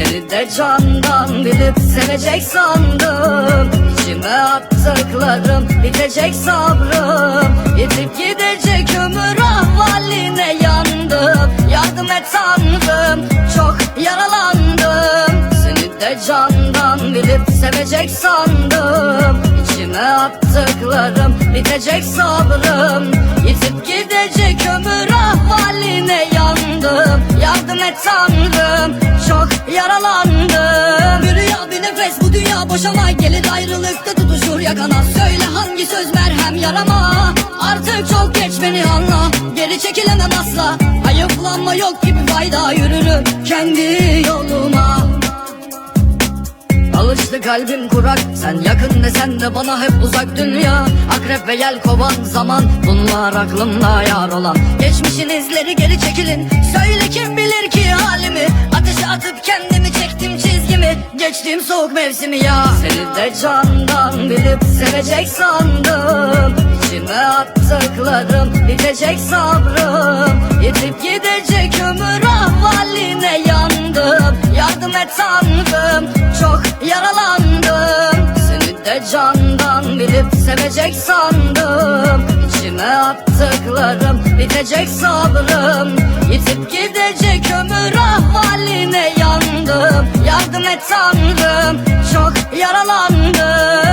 Seni de candan bilip sevecek sandım. İçime attıklarım bitecek sabrım. Yitip gidecek ömür ahvaline yandım. Yardım et sandım çok yaralandım. Seni de candan bilip sevecek sandım. İçime attıklarım bitecek sabrım. Yitip gidecek ömür ahvaline yandım. Yardım et sandım boşama Gelir ayrılıkta tutuşur yakana. Söyle hangi söz merhem yarama. Artık çok geç beni anla. Geri çekilemem asla. Hayıflanma yok gibi fayda Yürürüm kendi yoluma. Alıştı kalbim kurak. Sen yakın desen de bana hep uzak dünya. Akrep ve yel kovan zaman. Bunlar aklımda yar olan. Geçmişin izleri geri çekilin. Söyle kim bilir ki halimi Ateşe atıp Geçtiğim soğuk mevsimi ya. Seni de candan bilip sevecek sandım. İçime attıklarım bitecek sabrım. Yitip gidecek ömür ahvaline yandım. Yardım et sandım çok yaralandım. Seni de candan bilip sevecek sandım. İçime attıklarım bitecek sabrım. Yitip gidecek ömür ahvaline yandım Yardım et tanrım çok yaralandım.